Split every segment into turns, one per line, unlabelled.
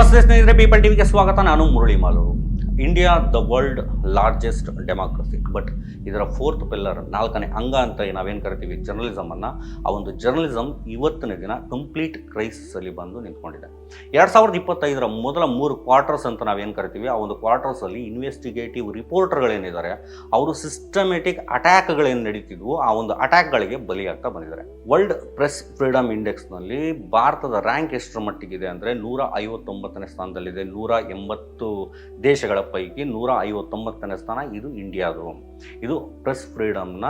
ನಮಸ್ತೆ ಸ್ನೇಹಿತರೆ ಪೀಪಲ್ ಟಿವಿಗೆ ಸ್ವಾಗತ. ನಾನು Murali Malur. India the world largest democracy but ಇದರ ಫೋರ್ತ್ ಪಿಲ್ಲರ್ ನಾಲ್ಕನೇ ಅಂಗ ಅಂತ ನಾವೇನು ಕರಿತೀವಿ? ಜರ್ನಲಿಸಮನ್ನು ಆ ಒಂದು ಜರ್ನಲಿಸಮ್ ಇವತ್ತಿನ ದಿನ ಕಂಪ್ಲೀಟ್ ಕ್ರೈಸಿಸಲ್ಲಿ ಬಂದು ನಿಂತ್ಕೊಂಡಿದೆ. ಎರಡು ಸಾವಿರದ ಇಪ್ಪತ್ತೈದರ ಮೊದಲ ಮೂರು ಕ್ವಾರ್ಟರ್ಸ್ ಅಂತ ನಾವೇನು ಕರಿತೀವಿ? ಆ ಒಂದು ಕ್ವಾರ್ಟರ್ಸಲ್ಲಿ ಇನ್ವೆಸ್ಟಿಗೇಟಿವ್ ರಿಪೋರ್ಟರ್ಗಳೇನಿದ್ದಾರೆ ಅವರು ಸಿಸ್ಟಮೆಟಿಕ್ ಅಟ್ಯಾಕ್ಗಳೇನು ನಡೀತಿದ್ವು, ಆ ಒಂದು ಅಟ್ಯಾಕ್ಗಳಿಗೆ ಬಲಿಯಾಗ್ತಾ ಬಂದಿದ್ದಾರೆ. ವರ್ಲ್ಡ್ ಪ್ರೆಸ್ ಫ್ರೀಡಮ್ ಇಂಡೆಕ್ಸ್ನಲ್ಲಿ ಭಾರತದ ರ್ಯಾಂಕ್ ಎಷ್ಟರ ಮಟ್ಟಿಗಿದೆ ಅಂದರೆ ನೂರ ಐವತ್ತೊಂಬತ್ತನೇ ಸ್ಥಾನದಲ್ಲಿದೆ. ನೂರ ಎಂಬತ್ತು ದೇಶಗಳ ಪೈಕಿ ನೂರ ಐವತ್ತೊಂಬತ್ತನೇ ಸ್ಥಾನ ಇದು ಇಂಡಿಯಾದು. ಇದು ಪ್ರೆಸ್ ಫ್ರೀಡಮ್ನ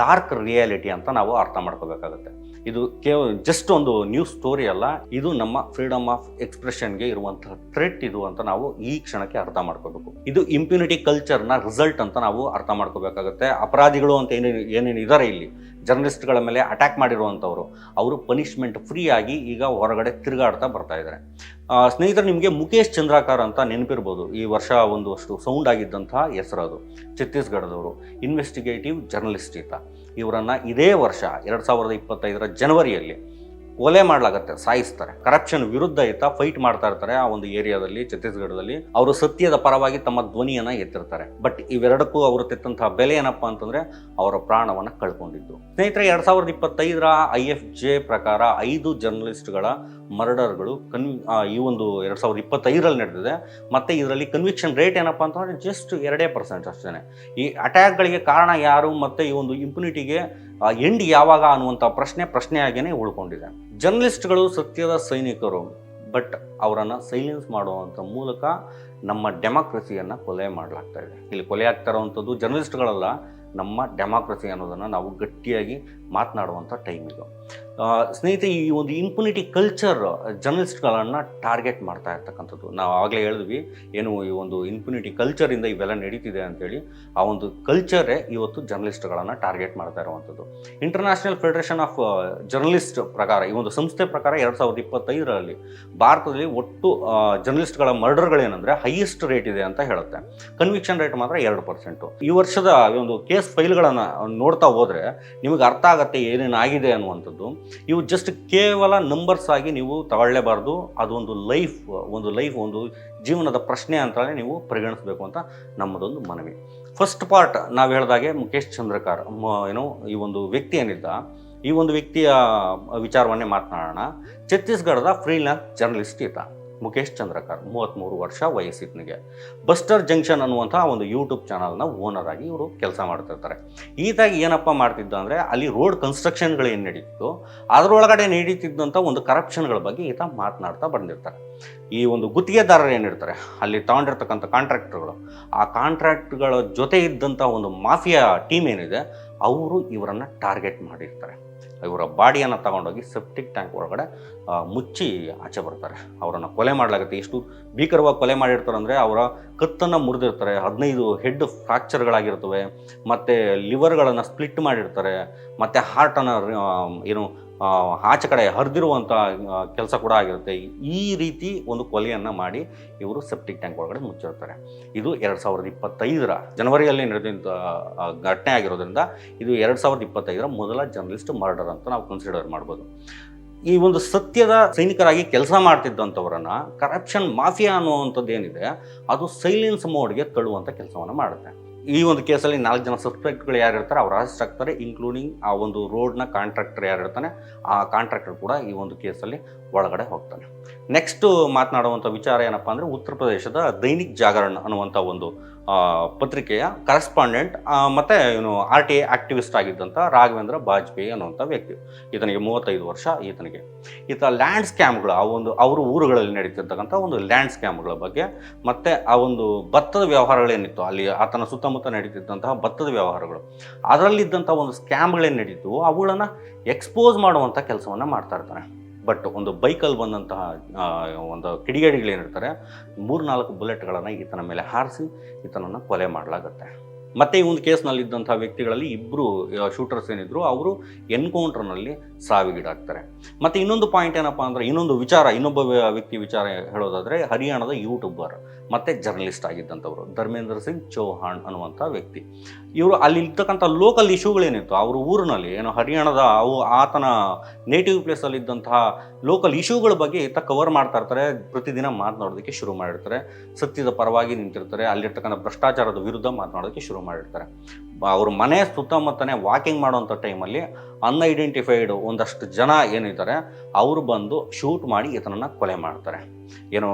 ಡಾರ್ಕ್ ರಿಯಾಲಿಟಿ ಅಂತ ನಾವು ಅರ್ಥ ಮಾಡ್ಕೋಬೇಕಾಗುತ್ತೆ. ಇದು ಕೇವಲ ಜಸ್ಟ್ ಒಂದು ನ್ಯೂಸ್ ಸ್ಟೋರಿ ಅಲ್ಲ, ಇದು ನಮ್ಮ ಫ್ರೀಡಮ್ ಆಫ್ ಎಕ್ಸ್ಪ್ರೆಷನ್ಗೆ ಇರುವಂತಹ ಥ್ರೆಟ್ ಇದು ಅಂತ ನಾವು ಈ ಕ್ಷಣಕ್ಕೆ ಅರ್ಥ ಮಾಡ್ಕೋಬೇಕು. ಇದು ಇಂಪ್ಯುನಿಟಿ ಕಲ್ಚರ್ನ ರಿಸಲ್ಟ್ ಅಂತ ನಾವು ಅರ್ಥ ಮಾಡ್ಕೋಬೇಕಾಗುತ್ತೆ. ಅಪರಾಧಿಗಳು ಅಂತ ಏನೇನು ಏನೇನು ಇದ್ದಾರೆ ಇಲ್ಲಿ? ಜರ್ನಲಿಸ್ಟ್ಗಳ ಮೇಲೆ ಅಟ್ಯಾಕ್ ಮಾಡಿರುವಂಥವ್ರು, ಅವರು ಪನಿಷ್ಮೆಂಟ್ ಫ್ರೀ ಆಗಿ ಈಗ ಹೊರಗಡೆ ತಿರುಗಾಡ್ತಾ ಬರ್ತಾ ಇದ್ದಾರೆ ಸ್ನೇಹಿತರು, ನಿಮಗೆ ಮುಖೇಶ್ ಚಂದ್ರಾಕಾರ್ ಅಂತ ನೆನಪಿರ್ಬೋದು. ಈ ವರ್ಷ ಒಂದು ಅಷ್ಟು ಸೌಂಡ್ ಆಗಿದ್ದಂತಹ ಹೆಸರು ಅದು, ಛತ್ತೀಸ್ಗಢದವರು ಇನ್ವೆಸ್ಟಿಗೇಟಿವ್ ಜರ್ನಲಿಸ್ಟ್ ಇತ್ತ ಇವರನ್ನು ಇದೇ ವರ್ಷ, ಎರಡು ಸಾವಿರದ ಇಪ್ಪತ್ತೈದರ ಜನವರಿಯಲ್ಲಿ ಕೊಲೆ ಮಾಡಲಾಗತ್ತೆ, ಸಾಯಿಸ್ತಾರೆ. ಕರಪ್ಷನ್ ವಿರುದ್ಧ ಆಯ್ತಾ ಫೈಟ್ ಮಾಡ್ತಾ ಇರ್ತಾರೆ ಆ ಒಂದು ಏರಿಯಾದಲ್ಲಿ, ಛತ್ತೀಸ್ಗಢದಲ್ಲಿ. ಅವರು ಸತ್ಯದ ಪರವಾಗಿ ತಮ್ಮ ಧ್ವನಿಯನ್ನ ಎತ್ತಿರ್ತಾರೆ. ಬಟ್ ಇವೆರಡಕ್ಕೂ ಅವರು ತೆತ್ತಂತಹ ಬೆಲೆ ಏನಪ್ಪ ಅಂತಂದ್ರೆ, ಅವರ ಪ್ರಾಣವನ್ನ ಕಳ್ಕೊಂಡಿದ್ದು. ಸ್ನೇಹಿತರೆ, ಎರಡ್ ಸಾವಿರದ ಇಪ್ಪತ್ತೈದರ ಐ ಎಫ್ ಜೆ ಪ್ರಕಾರ ಐದು ಜರ್ನಲಿಸ್ಟ್ಗಳ ಮರ್ಡರ್ಗಳು ಕನ್ ಈ ಒಂದು ಎರಡು ಸಾವಿರದ ಇಪ್ಪತ್ತೈದರಲ್ಲಿ ನಡೆದಿದೆ. ಮತ್ತು ಇದರಲ್ಲಿ ಕನ್ವಿಕ್ಷನ್ ರೇಟ್ ಏನಪ್ಪ ಅಂತಂದರೆ ಜಸ್ಟ್ ಎರಡೇ ಪರ್ಸೆಂಟ್ ಅಷ್ಟೇ ಈ ಅಟ್ಯಾಕ್ಗಳಿಗೆ ಕಾರಣ ಯಾರು ಮತ್ತು ಈ ಒಂದು ಇಂಪ್ಯುನಿಟಿಗೆ ಎಂಡ್ ಯಾವಾಗ ಅನ್ನುವಂಥ ಪ್ರಶ್ನೆ ಪ್ರಶ್ನೆಯಾಗಿಯೇ ಉಳ್ಕೊಂಡಿದೆ. ಜರ್ನಲಿಸ್ಟ್ಗಳು ಸತ್ಯದ ಸೈನಿಕರು ಬಟ್ ಅವರನ್ನು ಸೈಲೆನ್ಸ್ ಮಾಡುವಂಥ ಮೂಲಕ ನಮ್ಮ ಡೆಮಾಕ್ರಸಿಯನ್ನು ಕೊಲೆ ಮಾಡಲಾಗ್ತಾ ಇದೆ. ಇಲ್ಲಿ ಕೊಲೆ ಆಗ್ತಾ ಇರೋವಂಥದ್ದು ಜರ್ನಲಿಸ್ಟ್ಗಳಲ್ಲ ನಮ್ಮ ಡೆಮಾಕ್ರಸಿ ಅನ್ನೋದನ್ನು ನಾವು ಗಟ್ಟಿಯಾಗಿ ಮಾತನಾಡುವಂಥ ಟೈಮ್ ಇದು. ಸ್ನೇಹಿತರೆ, ಈ ಒಂದು ಇಂಪುನಿಟಿ ಕಲ್ಚರ್ ಜರ್ನಲಿಸ್ಟ್ಗಳನ್ನು ಟಾರ್ಗೆಟ್ ಮಾಡ್ತಾ ಇರ್ತಕ್ಕಂಥದ್ದು. ನಾವು ಆಗಲೇ ಹೇಳಿದ್ವಿ, ಏನು ಈ ಒಂದು ಇಂಪ್ಯುನಿಟಿ ಕಲ್ಚರಿಂದ ಇವೆಲ್ಲ ನಡೀತಿದೆ ಅಂತೇಳಿ, ಆ ಒಂದು ಕಲ್ಚರೇ ಇವತ್ತು ಜರ್ನಲಿಸ್ಟ್ಗಳನ್ನು ಟಾರ್ಗೆಟ್ ಮಾಡ್ತಾ ಇರುವಂಥದ್ದು. ಇಂಟರ್ನ್ಯಾಷನಲ್ ಫೆಡರೇಷನ್ ಆಫ್ ಜರ್ನಲಿಸ್ಟ್ ಪ್ರಕಾರ, ಈ ಒಂದು ಸಂಸ್ಥೆ ಪ್ರಕಾರ ಎರಡು ಸಾವಿರದ ಇಪ್ಪತ್ತೈದರಲ್ಲಿ ಭಾರತದಲ್ಲಿ ಒಟ್ಟು ಜರ್ನಲಿಸ್ಟ್ಗಳ ಮರ್ಡರ್ಗಳೇನೆಂದರೆ ಹೈಯೆಸ್ಟ್ ರೇಟ್ ಇದೆ ಅಂತ ಹೇಳುತ್ತೆ. ಕನ್ವಿಕ್ಷನ್ ರೇಟ್ ಮಾತ್ರ ಎರಡು ಪರ್ಸೆಂಟು ಈ ವರ್ಷದ ಒಂದು ಕೇಸ್ ಫೈಲ್ಗಳನ್ನು ನೋಡ್ತಾ ಹೋದರೆ ನಿಮಗೆ ಅರ್ಥ ಆಗತ್ತೆ ಏನೇನು ಆಗಿದೆ ಅನ್ನುವಂಥದ್ದು. ಇವು ಜಸ್ಟ್ ಕೇವಲ ನಂಬರ್ಸ್ ಆಗಿ ನೀವು ತಗೊಳ್ಳೇಬಾರ್ದು. ಅದೊಂದು ಲೈಫ್ ಒಂದು ಲೈಫ್ ಒಂದು ಜೀವನದ ಪ್ರಶ್ನೆ ಅಂತಲೇ ನೀವು ಪರಿಗಣಿಸಬೇಕು ಅಂತ ನಮ್ಮದೊಂದು ಮನವಿ. ಫಸ್ಟ್ ಪಾರ್ಟ್ ನಾವು ಹೇಳಿದಾಗೆ ಮುಖೇಶ್ ಚಂದ್ರಕಾರ್ ಏನು ಈ ಒಂದು ವ್ಯಕ್ತಿ ಏನಿದ್ದ, ಈ ಒಂದು ವ್ಯಕ್ತಿಯ ವಿಚಾರವನ್ನೇ ಮಾತನಾಡೋಣ. ಛತ್ತೀಸ್ಗಢದ ಫ್ರೀಲ್ಯಾನ್ಸ್ ಜರ್ನಲಿಸ್ಟ್ ಈತ ಮುಖೇಶ್ ಚಂದ್ರಕರ್ ಮೂವತ್ತ್ಮೂರು ವರ್ಷ ವಯಸ್ಸಿದ್ನಿಗೆ. ಬಸ್ಟರ್ ಜಂಕ್ಷನ್ ಅನ್ನುವಂಥ ಒಂದು ಯೂಟ್ಯೂಬ್ ಚಾನಲ್ನ ಓನರ್ ಆಗಿ ಇವರು ಕೆಲಸ ಮಾಡ್ತಿರ್ತಾರೆ. ಈತಾಗಿ ಏನಪ್ಪ ಮಾಡ್ತಿದ್ದ ಅಂದರೆ ಅಲ್ಲಿ ರೋಡ್ ಕನ್ಸ್ಟ್ರಕ್ಷನ್ಗಳು ಏನು ನಡೀತಿತ್ತು ಅದರೊಳಗಡೆ ನಡೀತಿದ್ದಂಥ ಒಂದು ಕರಪ್ಷನ್ಗಳ ಬಗ್ಗೆ ಈತ ಮಾತನಾಡ್ತಾ ಬಂದಿರ್ತಾರೆ. ಈ ಒಂದು ಗುತ್ತಿಗೆದಾರರು ಏನಿರ್ತಾರೆ ಅಲ್ಲಿ ತಗೊಂಡಿರ್ತಕ್ಕಂಥ ಕಾಂಟ್ರಾಕ್ಟರ್ಗಳು ಆ ಕಾಂಟ್ರಾಕ್ಟ್ಗಳ ಜೊತೆ ಇದ್ದಂಥ ಒಂದು ಮಾಫಿಯಾ ಟೀಮ್ ಏನಿದೆ ಅವರು ಇವರನ್ನು ಟಾರ್ಗೆಟ್ ಮಾಡಿರ್ತಾರೆ. ಇವರ ಬಾಡಿಯನ್ನು ತಗೊಂಡೋಗಿ ಸೆಪ್ಟಿಕ್ ಟ್ಯಾಂಕ್ ಒಳಗಡೆ ಮುಚ್ಚಿ ಆಚೆ ಬರ್ತಾರೆ. ಅವರನ್ನು ಕೊಲೆ ಮಾಡಲಾಗುತ್ತೆ. ಎಷ್ಟು ಭೀಕರವಾಗಿ ಕೊಲೆ ಮಾಡಿರ್ತಾರೆ ಅಂದರೆ ಅವರ ಕತ್ತನ್ನು ಮುರಿದಿರ್ತಾರೆ. ಹದಿನೈದು ಹೆಡ್ ಫ್ರ್ಯಾಕ್ಚರ್ಗಳಾಗಿರ್ತವೆ ಮತ್ತು ಲಿವರ್ಗಳನ್ನು ಸ್ಪ್ಲಿಟ್ ಮಾಡಿರ್ತಾರೆ. ಮತ್ತು ಹಾರ್ಟನ್ನು ಏನು ಆಚೆ ಕಡೆ ಹರಿದಿರುವಂಥ ಕೆಲಸ ಕೂಡ ಆಗಿರುತ್ತೆ. ಈ ರೀತಿ ಒಂದು ಕೊಲೆಯನ್ನು ಮಾಡಿ ಇವರು ಸೆಪ್ಟಿಕ್ ಟ್ಯಾಂಕ್ ಒಳಗಡೆ ಮುಚ್ಚಿರ್ತಾರೆ. ಇದು ಎರಡು ಸಾವಿರದ ಇಪ್ಪತ್ತೈದರ ಜನವರಿಯಲ್ಲಿ ನಡೆದಂಥ ಘಟನೆ ಆಗಿರೋದ್ರಿಂದ ಇದು ಎರಡು ಸಾವಿರದ ಇಪ್ಪತ್ತೈದರ ಮೊದಲ ಜರ್ನಲಿಸ್ಟ್ ಮರ್ಡರ್ ಅಂತ ನಾವು ಕನ್ಸಿಡರ್ ಮಾಡ್ಬೋದು. ಈ ಒಂದು ಸತ್ಯದ ಸೈನಿಕರಾಗಿ ಕೆಲಸ ಮಾಡ್ತಿದ್ದಂಥವರನ್ನು ಕರಪ್ಷನ್ ಮಾಫಿಯಾ ಅನ್ನುವಂಥದ್ದು ಏನಿದೆ ಅದು ಸೈಲೆನ್ಸ್ ಮೋಡ್ಗೆ ತಳ್ಳುವಂಥ ಕೆಲಸವನ್ನು ಮಾಡುತ್ತೆ. ಈ ಒಂದು ಕೇಸಲ್ಲಿ ನಾಲ್ಕು ಜನ ಸಸ್ಪೆಕ್ಟ್ಗಳು ಯಾರು ಇರ್ತಾರೆ, ಅವ್ರು ಅರೆಸ್ಟ್ ಆಗ್ತಾರೆ ಇನ್ಕ್ಲೂಡಿಂಗ್ ಆ ಒಂದು ರೋಡ್ನ ಕಾಂಟ್ರಾಕ್ಟರ್ ಯಾರು ಇರ್ತಾನೆ, ಆ ಕಾಂಟ್ರಾಕ್ಟರ್ ಕೂಡ ಈ ಒಂದು ಕೇಸಲ್ಲಿ ಒಳಗಡೆ ಹೋಗ್ತಾನೆ. ನೆಕ್ಸ್ಟು ಮಾತನಾಡುವಂಥ ವಿಚಾರ ಏನಪ್ಪ ಅಂದರೆ, ಉತ್ತರ ಪ್ರದೇಶದ ದೈನಿಕ್ ಜಾಗರಣ್ ಅನ್ನುವಂಥ ಒಂದು ಪತ್ರಿಕೆಯ ಕರೆಸ್ಪಾಂಡೆಂಟ್ ಮತ್ತು ಇವನು ಆರ್ ಟಿ ಎ ಆಕ್ಟಿವಿಸ್ಟ್ ಆಗಿದ್ದಂಥ ರಾಘವೇಂದ್ರ ಬಾಜಪೇಯಿ ಅನ್ನುವಂಥ ವ್ಯಕ್ತಿ. ಈತನಿಗೆ ಮೂವತ್ತೈದು ವರ್ಷ, ಈತನಿಗೆ. ಈತ ಲ್ಯಾಂಡ್ ಸ್ಕ್ಯಾಮ್ಗಳು ಆ ಒಂದು ಅವರು ಊರುಗಳಲ್ಲಿ ನಡೀತಿರ್ತಕ್ಕಂಥ ಒಂದು ಲ್ಯಾಂಡ್ ಸ್ಕ್ಯಾಮ್ಗಳ ಬಗ್ಗೆ, ಮತ್ತು ಆ ಒಂದು ಭತ್ತದ ವ್ಯವಹಾರಗಳೇನಿತ್ತು, ಅಲ್ಲಿ ಆತನ ಸುತ್ತಮುತ್ತ ನಡೀತಿದ್ದಂತಹ ಭತ್ತದ ವ್ಯವಹಾರಗಳು. ಅದರಲ್ಲಿದ್ದಂಥ ಒಂದು ಸ್ಕ್ಯಾಮ್ಗಳೇನು ನಡೀತು, ಅವುಗಳನ್ನು ಎಕ್ಸ್ಪೋಸ್ ಮಾಡುವಂಥ ಕೆಲಸವನ್ನು ಮಾಡ್ತಾ ಇರ್ತಾನೆ. ಬಟ್ ಒಂದು ಬೈಕಲ್ಲಿ ಬಂದಂತಹ ಒಂದು ಕಿಡಿಗೇಡಿಗಳೇನಿರ್ತಾರೆ ಮೂರ್ನಾಲ್ಕು ಬುಲೆಟ್ಗಳನ್ನು ಈತನ ಮೇಲೆ ಹಾರಿಸಿ ಈತನನ್ನು ಕೊಲೆ ಮಾಡಲಾಗುತ್ತೆ. ಮತ್ತು ಈ ಒಂದು ಕೇಸ್ನಲ್ಲಿದ್ದಂಥ ವ್ಯಕ್ತಿಗಳಲ್ಲಿ ಇಬ್ಬರು ಶೂಟರ್ಸ್ ಏನಿದ್ರು, ಅವರು ಎನ್ಕೌಂಟರ್ನಲ್ಲಿ ಸಾವಿಗೀಡಾಗ್ತಾರೆ. ಮತ್ತು ಇನ್ನೊಂದು ಪಾಯಿಂಟ್ ಏನಪ್ಪ ಅಂದರೆ, ಇನ್ನೊಂದು ವಿಚಾರ, ಇನ್ನೊಬ್ಬ ವ್ಯಕ್ತಿ ವಿಚಾರ ಹೇಳೋದಾದರೆ, ಹರಿಯಾಣದ ಯೂಟ್ಯೂಬರ್. ಮತ್ತು ಜರ್ನಲಿಸ್ಟ್ ಆಗಿದ್ದಂಥವ್ರು, ಧರ್ಮೇಂದ್ರ ಸಿಂಗ್ ಚೌಹಾಣ್ ಅನ್ನುವಂಥ ವ್ಯಕ್ತಿ. ಇವರು ಅಲ್ಲಿ ಇರ್ತಕ್ಕಂಥ ಲೋಕಲ್ ಇಶ್ಯೂಗಳೇನಿತ್ತು ಅವ್ರ ಊರಿನಲ್ಲಿ ಏನು ಹರಿಯಾಣದ ಅವು ಆತನ ನೇಟಿವ್ ಪ್ಲೇಸಲ್ಲಿದ್ದಂತಹ ಲೋಕಲ್ ಇಶ್ಯೂಗಳ ಬಗ್ಗೆ ಈತ ಕವರ್ ಮಾಡ್ತಾ ಇರ್ತಾರೆ, ಪ್ರತಿದಿನ ಮಾತನಾಡೋದಕ್ಕೆ ಶುರು ಮಾಡಿರ್ತಾರೆ. ಸತ್ಯದ ಪರವಾಗಿ ನಿಂತಿರ್ತಾರೆ, ಅಲ್ಲಿರ್ತಕ್ಕಂಥ ಭ್ರಷ್ಟಾಚಾರದ ವಿರುದ್ಧ ಮಾತನಾಡೋದಕ್ಕೆ ಶುರು ಮಾಡಿರ್ತಾರೆ. ಅವ್ರ ಮನೆ ಸುತ್ತಮುತ್ತನೇ ವಾಕಿಂಗ್ ಮಾಡುವಂಥ ಟೈಮಲ್ಲಿ ಅನ್ಐಡೆಂಟಿಫೈಡ್ ಒಂದಷ್ಟು ಜನ ಏನಿದ್ದಾರೆ ಅವರು ಬಂದು ಶೂಟ್ ಮಾಡಿ ಈತನನ್ನು ಕೊಲೆ ಮಾಡ್ತಾರೆ. ಏನು,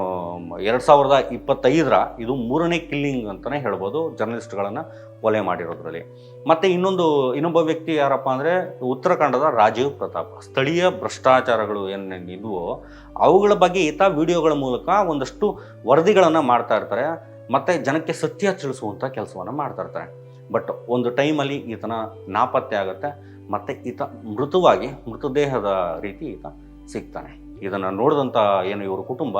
ಎರಡು ಸಾವಿರದ ಇಪ್ಪತ್ತೈದರ ಇದು ಮೂರನೇ ಕಿಲ್ಲಿಂಗ್ ಅಂತಲೇ ಹೇಳ್ಬೋದು ಜರ್ನಲಿಸ್ಟ್ಗಳನ್ನು ಕೊಲೆ ಮಾಡಿರೋದ್ರಲ್ಲಿ. ಮತ್ತು ಇನ್ನೊಂದು, ಇನ್ನೊಬ್ಬ ವ್ಯಕ್ತಿ ಯಾರಪ್ಪ ಅಂದರೆ ಉತ್ತರಾಖಂಡದ ರಾಜೀವ್ ಪ್ರತಾಪ್. ಸ್ಥಳೀಯ ಭ್ರಷ್ಟಾಚಾರಗಳು ಏನೇನಿದ್ವೋ ಅವುಗಳ ಬಗ್ಗೆ ಈತ ವಿಡಿಯೋಗಳ ಮೂಲಕ ಒಂದಷ್ಟು ವರದಿಗಳನ್ನು ಮಾಡ್ತಾ ಇರ್ತಾರೆ. ಮತ್ತು ಜನಕ್ಕೆ ಸತ್ಯ ತಿಳಿಸುವಂಥ ಕೆಲಸವನ್ನು ಮಾಡ್ತಾ ಇರ್ತಾರೆ. ಬಟ್ ಒಂದು ಟೈಮಲ್ಲಿ ಈತನ ನಾಪತ್ತೆ ಆಗುತ್ತೆ. ಮತ್ತು ಈತ ಮೃತವಾಗಿ, ಮೃತದೇಹದ ರೀತಿ ಈತ ಸಿಗ್ತಾನೆ. ಇದನ್ನು ನೋಡಿದಂಥ ಏನು ಇವರು ಕುಟುಂಬ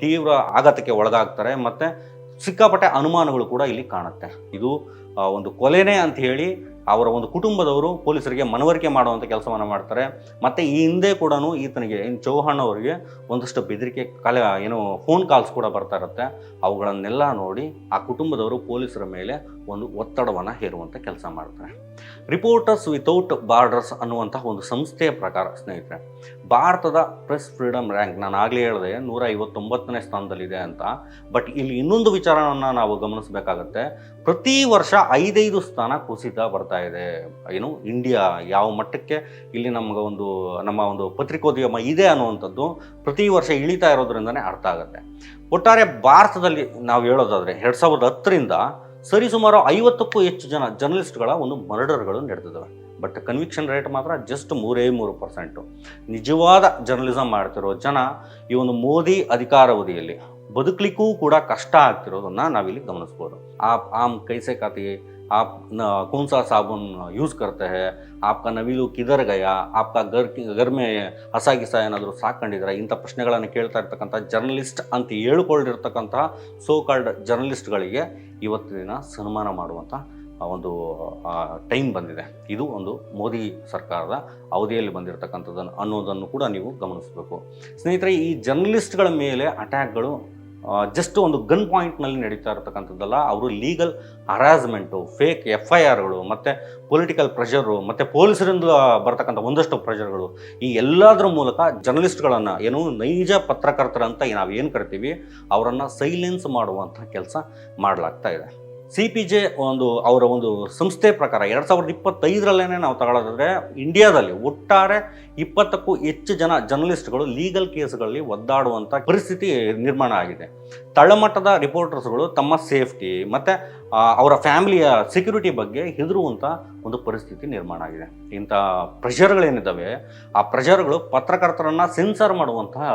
ತೀವ್ರ ಆಘಾತಕ್ಕೆ ಒಳಗಾಗ್ತಾರೆ ಮತ್ತು ಸಿಕ್ಕಾಪಟ್ಟೆ ಅನುಮಾನಗಳು ಕೂಡ ಇಲ್ಲಿ ಕಾಣುತ್ತೆ. ಇದು ಒಂದು ಕೊಲೆನೇ ಅಂತ ಹೇಳಿ ಅವರ ಒಂದು ಕುಟುಂಬದವರು ಪೊಲೀಸರಿಗೆ ಮನವರಿಕೆ ಮಾಡುವಂಥ ಕೆಲಸವನ್ನು ಮಾಡ್ತಾರೆ. ಮತ್ತು ಈ ಹಿಂದೆ ಕೂಡ ಈತನಿಗೆ ಇನ್ನು ಚೌಹಾಣ್ ಅವರಿಗೆ ಒಂದಷ್ಟು ಬೆದರಿಕೆ, ಕಲೆ, ಏನು ಫೋನ್ ಕಾಲ್ಸ್ ಕೂಡ ಬರ್ತಾ ಇರುತ್ತೆ. ಅವುಗಳನ್ನೆಲ್ಲ ನೋಡಿ ಆ ಕುಟುಂಬದವರು ಪೊಲೀಸರ ಮೇಲೆ ಒಂದು ಒತ್ತಡವನ್ನು ಹೇರುವಂಥ ಕೆಲಸ ಮಾಡ್ತಾರೆ. ರಿಪೋರ್ಟರ್ಸ್ ವಿತೌಟ್ ಬಾರ್ಡರ್ಸ್ ಅನ್ನುವಂತಹ ಒಂದು ಸಂಸ್ಥೆಯ ಪ್ರಕಾರ, ಸ್ನೇಹಿತರೆ, ಭಾರತದ ಪ್ರೆಸ್ ಫ್ರೀಡಮ್ ರ್ಯಾಂಕ್ ನಾನು ಆಗಲೇ ಹೇಳಿದೆ ನೂರ ಐವತ್ತೊಂಬತ್ತನೇ ಸ್ಥಾನದಲ್ಲಿದೆ ಅಂತ. ಬಟ್ ಇಲ್ಲಿ ಇನ್ನೊಂದು ವಿಚಾರವನ್ನು ನಾವು ಗಮನಿಸಬೇಕಾಗತ್ತೆ. ಪ್ರತಿ ವರ್ಷ ಐದೈದು ಸ್ಥಾನ ಕುಸಿತ ಬರ್ತಾ ಇದೆ. ಏನು ಇಂಡಿಯಾ ಯಾವ ಮಟ್ಟಕ್ಕೆ ಇಲ್ಲಿ ನಮ್ಗೆ ಒಂದು, ನಮ್ಮ ಒಂದು ಪತ್ರಿಕೋದ್ಯಮ ಇದೆ ಅನ್ನುವಂಥದ್ದು ಪ್ರತಿ ವರ್ಷ ಇಳಿತಾ ಇರೋದ್ರಿಂದನೇ ಅರ್ಥ ಆಗುತ್ತೆ. ಒಟ್ಟಾರೆ ಭಾರತದಲ್ಲಿ ನಾವು ಹೇಳೋದಾದರೆ, ಎರಡು ಸಾವಿರದ ಹತ್ತರಿಂದ ಸರಿಸುಮಾರು ಐವತ್ತಕ್ಕೂ ಹೆಚ್ಚು ಜನ ಜರ್ನಲಿಸ್ಟ್ಗಳ ಒಂದು ಮರ್ಡರ್ಗಳು ನಡೆದಿದ್ದಾವೆ. ಬಟ್ ಕನ್ವಿಕ್ಷನ್ ರೇಟ್ ಮಾತ್ರ ಜಸ್ಟ್ ಮೂರೇ ಮೂರು ಪರ್ಸೆಂಟು ನಿಜವಾದ ಜರ್ನಲಿಸಮ್ ಮಾಡ್ತಿರೋ ಜನ ಈ ಒಂದು ಮೋದಿ ಅಧಿಕಾರಾವಧಿಯಲ್ಲಿ ಬದುಕಲಿಕ್ಕೂ ಕೂಡ ಕಷ್ಟ ಆಗ್ತಿರೋದನ್ನು ನಾವಿಲ್ಲಿ ಗಮನಿಸ್ಬೋದು. ಆ ಆಮ್ ಕೈಸೆ ಖಾತೆಗೆ आप न, कौन सा साबुन यूज़ करते हैं आपका ನವಿಲು ಕಿದರ್ ಗಯ ಆಪ್ಕ ಗರ್ ಗರ್ ಮೇ ಹಸ ಗಿಸ ಏನಾದರೂ ಸಾಕೊಂಡಿದ್ರೆ ಇಂಥ ಪ್ರಶ್ನೆಗಳನ್ನು ಕೇಳ್ತಾ ಇರ್ತಕ್ಕಂಥ ಜರ್ನಲಿಸ್ಟ್ ಅಂತ ಹೇಳ್ಕೊಂಡಿರ್ತಕ್ಕಂಥ ಸೋ ಕಾಲ್ಡ್ ಜರ್ನಲಿಸ್ಟ್ಗಳಿಗೆ ಇವತ್ತು ದಿನ ಸನ್ಮಾನ ಮಾಡುವಂಥ ಆ ಒಂದು ಟೈಮ್ ಬಂದಿದೆ ಇದು ಒಂದು ಮೋದಿ ಸರ್ಕಾರದ ಅವಧಿಯಲ್ಲಿ ಬಂದಿರತಕ್ಕಂಥದ್ದನ್ನು ಅನ್ನೋದನ್ನು ಕೂಡ ನೀವು ಗಮನಿಸಬೇಕು ಸ್ನೇಹಿತರೆ ಈ ಜರ್ನಲಿಸ್ಟ್ಗಳ ಮೇಲೆ ಅಟ್ಯಾಕ್ಗಳು ಜಸ್ಟ್ ಒಂದು ಗನ್ ಪಾಯಿಂಟ್ನಲ್ಲಿ ನಡೀತಾ ಇರತಕ್ಕಂಥದ್ದಲ್ಲ, ಅವರು legal harassment fake F I ಆರ್ಗಳು ಮತ್ತು ಪೊಲಿಟಿಕಲ್ ಪ್ರೆಷರು ಮತ್ತು ಪೊಲೀಸರಿಂದ ಬರ್ತಕ್ಕಂಥ ಒಂದಷ್ಟು ಪ್ರೆಷರ್ಗಳು ಈ ಎಲ್ಲದರ ಮೂಲಕ ಜರ್ನಲಿಸ್ಟ್ಗಳನ್ನು ಏನು ನೈಜ ಪತ್ರಕರ್ತರಂತ ನಾವು ಏನು ಕರಿತೀವಿ, ಅವರನ್ನು ಸೈಲೆನ್ಸ್ ಮಾಡುವಂಥ ಕೆಲಸ ಮಾಡಲಾಗ್ತಾ ಇದೆ. ಸಿ ಪಿ ಜೆ ಒಂದು, ಅವರ ಒಂದು ಸಂಸ್ಥೆ ಪ್ರಕಾರ ಎರಡು ಸಾವಿರದ ಇಪ್ಪತ್ತೈದರಲ್ಲೇ ನಾವು ತಗೊಳ್ಳೋದಾದ್ರೆ ಇಂಡಿಯಾದಲ್ಲಿ ಒಟ್ಟಾರೆ ಇಪ್ಪತ್ತಕ್ಕೂ ಹೆಚ್ಚು ಜನ ಜರ್ನಲಿಸ್ಟ್ಗಳು ಲೀಗಲ್ ಕೇಸ್ಗಳಲ್ಲಿ ಒದ್ದಾಡುವಂಥ ಪರಿಸ್ಥಿತಿ ನಿರ್ಮಾಣ ಆಗಿದೆ. ತಳಮಟ್ಟದ ರಿಪೋರ್ಟರ್ಸ್ಗಳು ತಮ್ಮ ಸೇಫ್ಟಿ ಮತ್ತು ಅವರ ಫ್ಯಾಮಿಲಿಯ ಸೆಕ್ಯೂರಿಟಿ ಬಗ್ಗೆ ಹೆದರುವಂಥ ಒಂದು ಪರಿಸ್ಥಿತಿ ನಿರ್ಮಾಣ ಆಗಿದೆ. ಇಂಥ ಪ್ರೆಷರ್ಗಳೇನಿದ್ದಾವೆ ಆ ಪ್ರೆಷರ್ಗಳು ಪತ್ರಕರ್ತರನ್ನು ಸೆನ್ಸರ್ ಮಾಡುವಂತಹ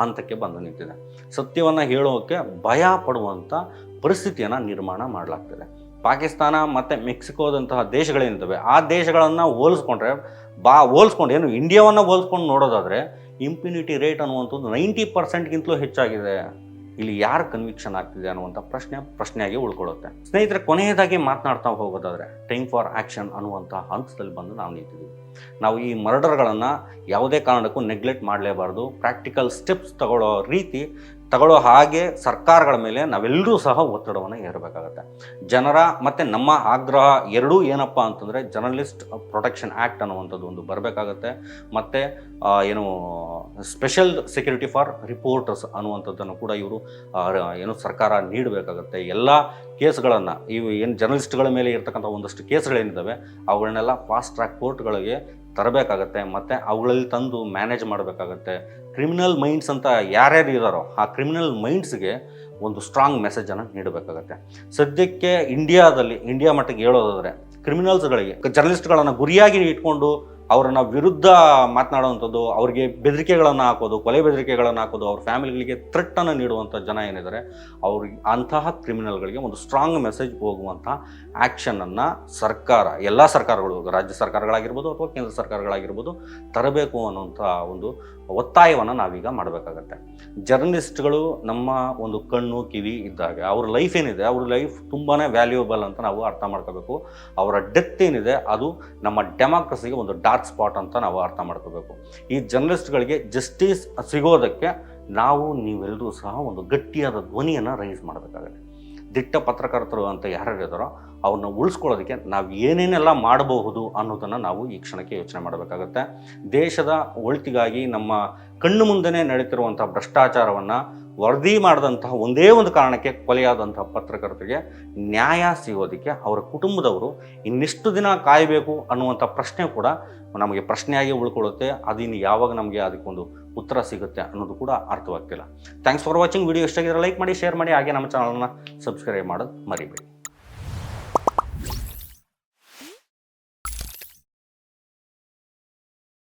ಹಂತಕ್ಕೆ ಬಂದು ನಿಂತಿದೆ. ಸತ್ಯವನ್ನು ಹೇಳೋಕ್ಕೆ ಭಯ ಪಡುವಂಥ ಪರಿಸ್ಥಿತಿಯನ್ನು ನಿರ್ಮಾಣ ಮಾಡಲಾಗ್ತದೆ. ಪಾಕಿಸ್ತಾನ ಮತ್ತು ಮೆಕ್ಸಿಕೋದಂತಹ ದೇಶಗಳೇನಿದ್ದಾವೆ, ಆ ದೇಶಗಳನ್ನು ಹೋಲಿಸ್ಕೊಂಡ್ರೆ, ಬಾ ಹೋಲಿಸ್ಕೊಂಡು, ಏನು ಇಂಡಿಯಾವನ್ನು ಹೋಲಿಸ್ಕೊಂಡು ನೋಡೋದಾದರೆ ಇಂಪ್ಯುನಿಟಿ ರೇಟ್ ಅನ್ನುವಂಥದ್ದು ನೈಂಟಿ ಪರ್ಸೆಂಟ್ಗಿಂತಲೂ ಹೆಚ್ಚಾಗಿದೆ. ಇಲ್ಲಿ ಯಾರು ಕನ್ವಿಕ್ಷನ್ ಆಗ್ತಿದೆ ಅನ್ನುವಂಥ ಪ್ರಶ್ನೆ, ಪ್ರಶ್ನೆಯಾಗಿ ಉಳ್ಕೊಳ್ಳುತ್ತೆ. ಸ್ನೇಹಿತರೆ, ಕೊನೆಯದಾಗಿ ಮಾತನಾಡ್ತಾ ಹೋಗೋದಾದರೆ ಟೈಮ್ ಫಾರ್ ಆ್ಯಕ್ಷನ್ ಅನ್ನುವಂಥ ಹಂತದಲ್ಲಿ ಬಂದು ನಾವು ನಿಂತಿದ್ದೀವಿ. ನಾವು ಈ ಮರ್ಡರ್ಗಳನ್ನು ಯಾವುದೇ ಕಾರಣಕ್ಕೂ ನೆಗ್ಲೆಕ್ಟ್ ಮಾಡಲೇಬಾರ್ದು. ಪ್ರಾಕ್ಟಿಕಲ್ ಸ್ಟೆಪ್ಸ್ ತಗೊಳ್ಳೋ ರೀತಿ ತಗೊಳ್ಳೋ ಹಾಗೆ ಸರ್ಕಾರಗಳ ಮೇಲೆ ನಾವೆಲ್ಲರೂ ಸಹ ಒತ್ತಡವನ್ನು ಹೇರಬೇಕಾಗತ್ತೆ. ಜನರ ಮತ್ತು ನಮ್ಮ ಆಗ್ರಹ ಎರಡೂ ಏನಪ್ಪ ಅಂತಂದರೆ ಜರ್ನಲಿಸ್ಟ್ ಪ್ರೊಟೆಕ್ಷನ್ ಆ್ಯಕ್ಟ್ ಅನ್ನುವಂಥದ್ದು ಒಂದು ಬರಬೇಕಾಗತ್ತೆ. ಮತ್ತು ಏನು ಸ್ಪೆಷಲ್ ಸೆಕ್ಯೂರಿಟಿ ಫಾರ್ ರಿಪೋರ್ಟರ್ಸ್ ಅನ್ನುವಂಥದ್ದನ್ನು ಕೂಡ ಇವರು ಏನು ಸರ್ಕಾರ ನೀಡಬೇಕಾಗತ್ತೆ. ಎಲ್ಲ ಕೇಸ್ಗಳನ್ನು ಇವು ಏನು ಜರ್ನಲಿಸ್ಟ್ಗಳ ಮೇಲೆ ಇರ್ತಕ್ಕಂಥ ಒಂದಷ್ಟು ಕೇಸ್ಗಳೇನಿದ್ದಾವೆ ಅವುಗಳನ್ನೆಲ್ಲ ಫಾಸ್ಟ್ ಟ್ರ್ಯಾಕ್ ಕೋರ್ಟ್ಗಳಿಗೆ ತರಬೇಕಾಗತ್ತೆ, ಮತ್ತು ಅವುಗಳಲ್ಲಿ ತಂದು ಮ್ಯಾನೇಜ್ ಮಾಡಬೇಕಾಗತ್ತೆ. ಕ್ರಿಮಿನಲ್ ಮೈಂಡ್ಸ್ ಅಂತ ಯಾರ್ಯಾರು ಇದ್ದಾರೋ ಆ ಕ್ರಿಮಿನಲ್ ಮೈಂಡ್ಸ್ಗೆ ಒಂದು ಸ್ಟ್ರಾಂಗ್ ಮೆಸೇಜನ್ನು ನೀಡಬೇಕಾಗತ್ತೆ. ಸದ್ಯಕ್ಕೆ ಇಂಡಿಯಾದಲ್ಲಿ ಇಂಡಿಯಾ ಮಟ್ಟಿಗೆ ಹೇಳೋದಾದರೆ ಕ್ರಿಮಿನಲ್ಸ್ಗಳಿಗೆ ಜರ್ನಲಿಸ್ಟ್ಗಳನ್ನು ಗುರಿಯಾಗಿ ಇಟ್ಕೊಂಡು ಅವರನ್ನು ವಿರುದ್ಧ ಮಾತನಾಡುವಂಥದ್ದು, ಅವ್ರಿಗೆ ಬೆದರಿಕೆಗಳನ್ನು ಹಾಕೋದು, ಕೊಲೆ ಬೆದರಿಕೆಗಳನ್ನು ಹಾಕೋದು, ಅವ್ರ ಫ್ಯಾಮಿಲಿಗಳಿಗೆ ಥ್ರೆಟ್ಟನ್ನು ನೀಡುವಂಥ ಜನ ಏನಿದ್ದಾರೆ ಅವ್ರಿಗೆ ಅಂತಹ ಕ್ರಿಮಿನಲ್ಗಳಿಗೆ ಒಂದು ಸ್ಟ್ರಾಂಗ್ ಮೆಸೇಜ್ ಹೋಗುವಂಥ ಆ್ಯಕ್ಷನನ್ನು ಸರ್ಕಾರ, ಎಲ್ಲ ಸರ್ಕಾರಗಳು, ರಾಜ್ಯ ಸರ್ಕಾರಗಳಾಗಿರ್ಬೋದು ಅಥವಾ ಕೇಂದ್ರ ಸರ್ಕಾರಗಳಾಗಿರ್ಬೋದು ತರಬೇಕು ಅನ್ನುವಂಥ ಒಂದು ಒತ್ತಾಯವನ್ನು ನಾವೀಗ ಮಾಡಬೇಕಾಗತ್ತೆ. ಜರ್ನಲಿಸ್ಟ್ಗಳು ನಮ್ಮ ಒಂದು ಕಣ್ಣು, ಕಿವಿ ಇದ್ದಾಗ ಅವ್ರ ಲೈಫ್ ಏನಿದೆ, ಅವ್ರ ಲೈಫ್ ತುಂಬಾ ವ್ಯಾಲ್ಯೂಯಬಲ್ ಅಂತ ನಾವು ಅರ್ಥ ಮಾಡ್ಕೋಬೇಕು. ಅವರ ಡೆತ್ ಏನಿದೆ, ಅದು ನಮ್ಮ ಡೆಮಾಕ್ರಸಿಗೆ ಒಂದು ಡಾರ್ಕ್ ಸ್ಪಾಟ್ ಅಂತ ನಾವು ಅರ್ಥ ಮಾಡ್ಕೋಬೇಕು. ಈ ಜರ್ನಲಿಸ್ಟ್ಗಳಿಗೆ ಜಸ್ಟಿಸ್ ಸಿಗೋದಕ್ಕೆ ನಾವು ನೀವೆಲ್ಲರೂ ಸಹ ಒಂದು ಗಟ್ಟಿಯಾದ ಧ್ವನಿಯನ್ನು ರೈಸ್ ಮಾಡಬೇಕಾಗುತ್ತೆ. ದಿಟ್ಟ ಪತ್ರಕರ್ತರು ಅಂತ ಯಾರ್ಯಾರು ಇದ್ದಾರೋ ಅವ್ರನ್ನ ಉಳಿಸ್ಕೊಳ್ಳೋದಕ್ಕೆ ನಾವು ಏನೇನೆಲ್ಲ ಮಾಡಬಹುದು ಅನ್ನೋದನ್ನು ನಾವು ಈ ಕ್ಷಣಕ್ಕೆ ಯೋಚನೆ ಮಾಡಬೇಕಾಗತ್ತೆ. ದೇಶದ ಒಳಿತಿಗಾಗಿ ನಮ್ಮ ಕಣ್ಣು ಮುಂದೆ ನಡೀತಿರುವಂಥ ಭ್ರಷ್ಟಾಚಾರವನ್ನು ವರದಿ ಮಾಡಿದಂತಹ ಒಂದೇ ಒಂದು ಕಾರಣಕ್ಕೆ ಕೊಲೆಯಾದಂತಹ ಪತ್ರಕರ್ತರಿಗೆ ನ್ಯಾಯ ಸಿಗೋದಕ್ಕೆ ಅವರ ಕುಟುಂಬದವರು ಇನ್ನಿಷ್ಟು ದಿನ ಕಾಯಬೇಕು ಅನ್ನುವಂಥ ಪ್ರಶ್ನೆ ಕೂಡ ನಮಗೆ ಪ್ರಶ್ನೆಯಾಗಿ ಉಳ್ಕೊಳ್ಳುತ್ತೆ. ಅದಿನ್ನು ಯಾವಾಗ ನಮಗೆ ಅದಕ್ಕೊಂದು ಉತ್ತರ ಸಿಗುತ್ತೆ ಅನ್ನೋದು ಕೂಡ ಅರ್ಥವಾಗ್ತಿಲ್ಲ. ಥ್ಯಾಂಕ್ಸ್ ಫಾರ್ ವಾಚಿಂಗ್ ವಿಡಿಯೋ ಇಷ್ಟಾಗಿದ್ರೆ ಲೈಕ್ ಮಾಡಿ ಶೇರ್ ಮಾಡಿ. ಹಾಗೆ ನಮ್ಮ ಚಾನಲ್ನ ಸಬ್ಸ್ಕ್ರೈಬ್ ಮಾಡೋದು ಮರಿಬೇಡಿ.